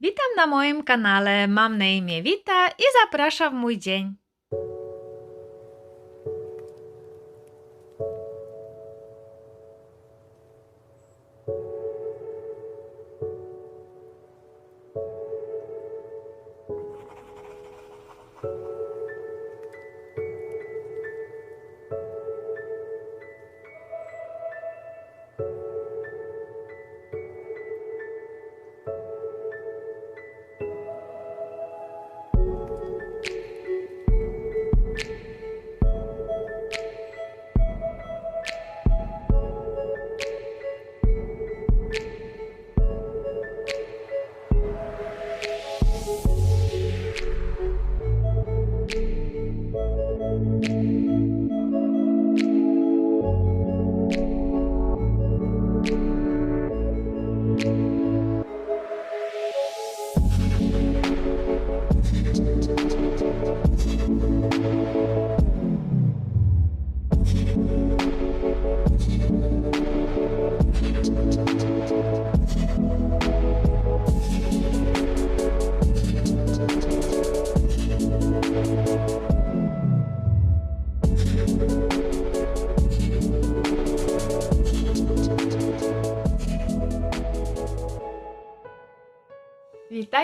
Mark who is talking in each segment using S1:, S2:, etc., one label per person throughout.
S1: Witam na moim kanale. Mam na imię Wita i zapraszam w mój dzień.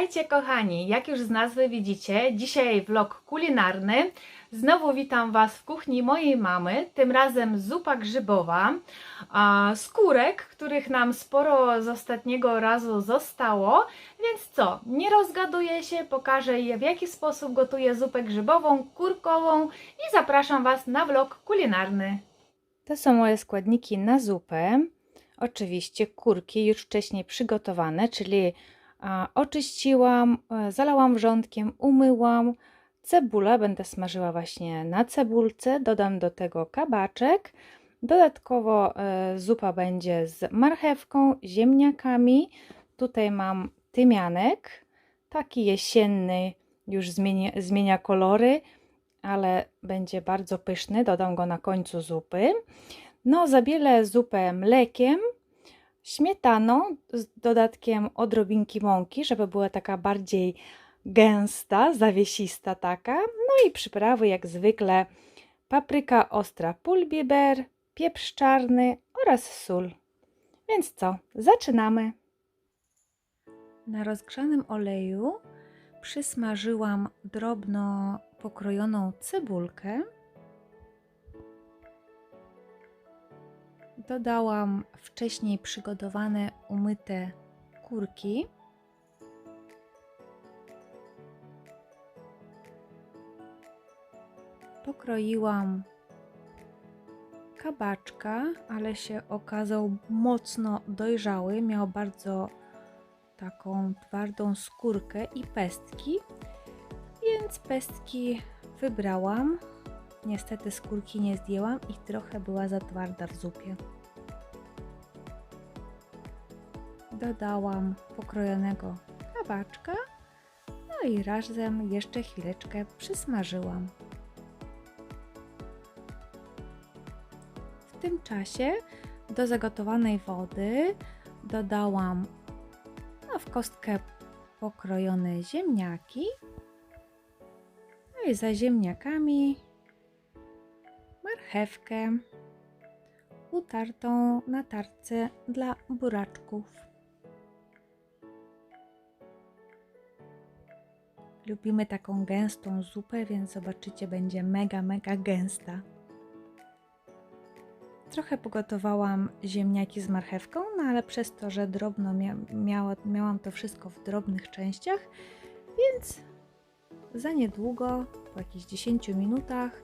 S1: Witajcie kochani, jak już z nazwy widzicie, dzisiaj vlog kulinarny. Znowu witam Was w kuchni mojej mamy, tym razem zupa grzybowa, a, skórek, których nam sporo z ostatniego razu zostało, więc co, nie rozgaduję się, pokażę je w jaki sposób gotuję zupę grzybową, kurkową i zapraszam Was na vlog kulinarny. To są moje składniki na zupę. Oczywiście kurki już wcześniej przygotowane, czyli oczyściłam, e, zalałam wrzątkiem, umyłam. Cebulę będę smażyła właśnie na cebulce. Dodam do tego kabaczek. Dodatkowo e, zupa będzie z marchewką, ziemniakami. Tutaj mam tymianek, taki jesienny, już zmienia, zmienia kolory, ale będzie bardzo pyszny. Dodam go na końcu zupy. No, zabielę zupę mlekiem, śmietaną z dodatkiem odrobinki mąki, żeby była taka bardziej gęsta, zawiesista taka. No i przyprawy jak zwykle papryka ostra, pulbiber, pieprz czarny oraz sól. Więc co, zaczynamy. Na rozgrzanym oleju przysmażyłam drobno pokrojoną cebulkę. Dodałam wcześniej przygotowane umyte kurki. Pokroiłam kabaczka, ale się okazał mocno dojrzały. Miał bardzo taką twardą skórkę i pestki, więc pestki wybrałam. Niestety skórki nie zdjęłam i trochę była za twarda w zupie. Dodałam pokrojonego kabaczka, no i razem jeszcze chwileczkę przysmażyłam. W tym czasie do zagotowanej wody dodałam no, w kostkę pokrojone ziemniaki. No i za ziemniakami marchewkę utartą na tarce dla buraczków. Lubimy taką gęstą zupę, więc zobaczycie, będzie mega, mega gęsta. Trochę pogotowałam ziemniaki z marchewką, no ale przez to, że drobno mia miała, miałam to wszystko w drobnych częściach, więc za niedługo, po jakichś 10 minutach,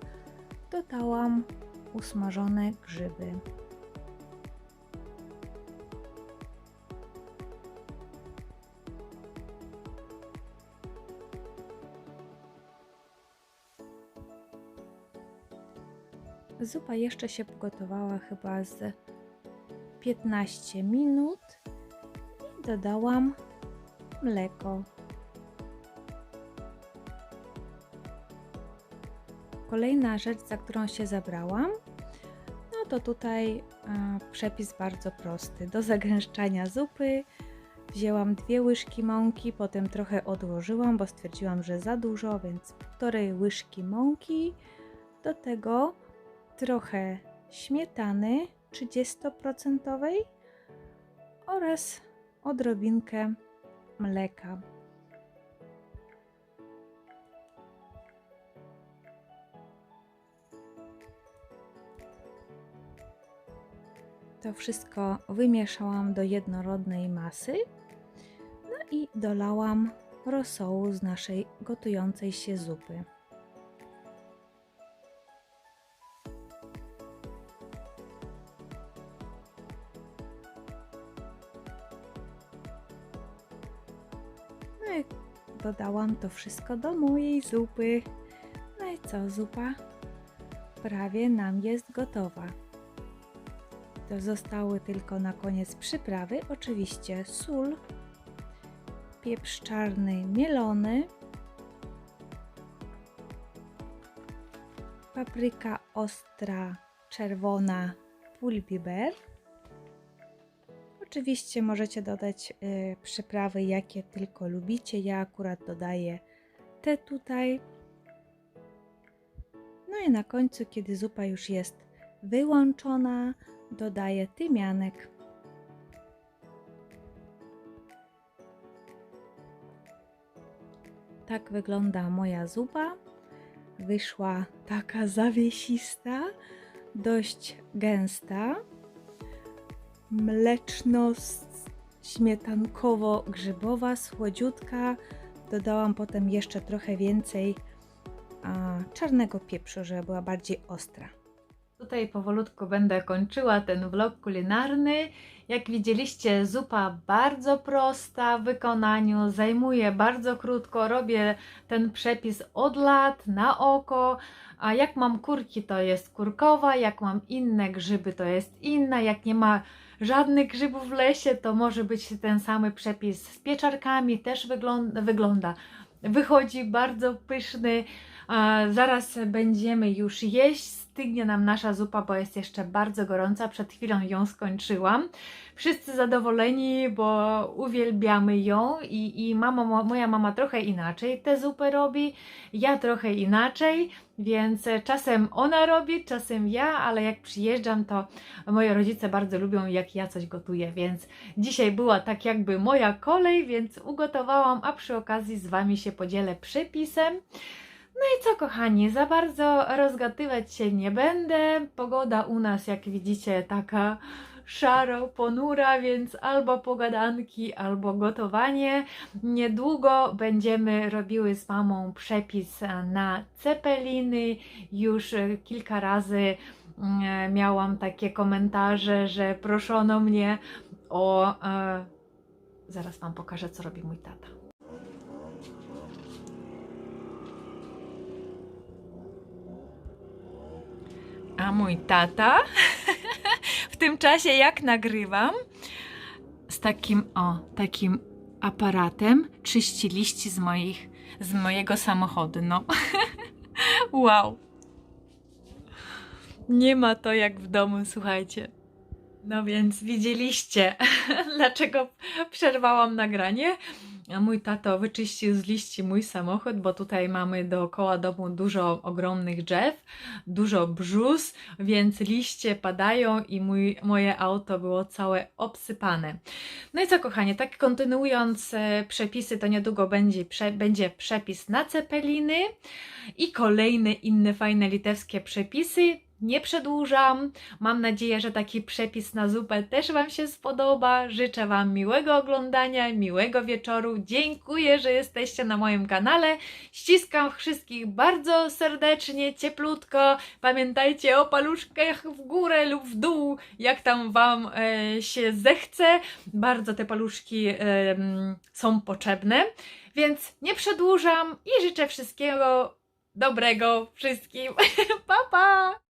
S1: dodałam usmażone grzyby. Zupa jeszcze się pogotowała chyba z 15 minut i dodałam mleko. Kolejna rzecz, za którą się zabrałam, no to tutaj a, przepis bardzo prosty. Do zagęszczania zupy wzięłam dwie łyżki mąki, potem trochę odłożyłam, bo stwierdziłam, że za dużo, więc półtorej łyżki mąki. Do tego trochę śmietany 30% oraz odrobinkę mleka. To wszystko wymieszałam do jednorodnej masy. No i dolałam rosołu z naszej gotującej się zupy. No i dodałam to wszystko do mojej zupy. No i co, zupa prawie nam jest gotowa. To zostały tylko na koniec przyprawy, oczywiście sól, pieprz czarny mielony, papryka ostra, czerwona, pulbiber. Oczywiście możecie dodać y, przyprawy, jakie tylko lubicie. Ja akurat dodaję te tutaj. No i na końcu, kiedy zupa już jest wyłączona, dodaję tymianek. Tak wygląda moja zupa. Wyszła taka zawiesista, dość gęsta, mleczno-śmietankowo-grzybowa, słodziutka. Dodałam potem jeszcze trochę więcej a, czarnego pieprzu, żeby była bardziej ostra. Tutaj powolutku będę kończyła ten vlog kulinarny. Jak widzieliście, zupa bardzo prosta w wykonaniu, zajmuje bardzo krótko. Robię ten przepis od lat na oko. A jak mam kurki, to jest kurkowa, jak mam inne grzyby, to jest inna. Jak nie ma żadnych grzybów w lesie, to może być ten sam przepis z pieczarkami, też wygląda. Wychodzi bardzo pyszny. A zaraz będziemy już jeść. Stygnie nam nasza zupa, bo jest jeszcze bardzo gorąca. Przed chwilą ją skończyłam. Wszyscy zadowoleni, bo uwielbiamy ją i, i mama, moja mama trochę inaczej tę zupę robi, ja trochę inaczej, więc czasem ona robi, czasem ja, ale jak przyjeżdżam, to moi rodzice bardzo lubią, jak ja coś gotuję, więc dzisiaj była tak jakby moja kolej, więc ugotowałam, a przy okazji z Wami się podzielę przepisem. No i co, kochani, za bardzo rozgadywać się nie będę. Pogoda u nas, jak widzicie, taka szaro, ponura, więc albo pogadanki, albo gotowanie. Niedługo będziemy robiły z mamą przepis na cepeliny. Już kilka razy mm, miałam takie komentarze, że proszono mnie o. E, zaraz Wam pokażę, co robi mój tata. A mój tata w tym czasie, jak nagrywam, z takim, o, takim aparatem czyści liści z moich, z mojego samochodu. No, wow. Nie ma to jak w domu, słuchajcie. No więc widzieliście, dlaczego przerwałam nagranie. A mój tato wyczyścił z liści mój samochód, bo tutaj mamy dookoła domu dużo ogromnych drzew, dużo brzus, więc liście padają i mój, moje auto było całe obsypane. No i co kochanie, tak kontynuując e, przepisy, to niedługo będzie, prze, będzie przepis na cepeliny i kolejne inne fajne litewskie przepisy. Nie przedłużam. Mam nadzieję, że taki przepis na zupę też Wam się spodoba. Życzę Wam miłego oglądania, miłego wieczoru. Dziękuję, że jesteście na moim kanale. Ściskam wszystkich bardzo serdecznie, cieplutko. Pamiętajcie o paluszkach w górę lub w dół, jak tam Wam e, się zechce. Bardzo te paluszki e, są potrzebne. Więc nie przedłużam i życzę wszystkiego dobrego wszystkim. pa, pa!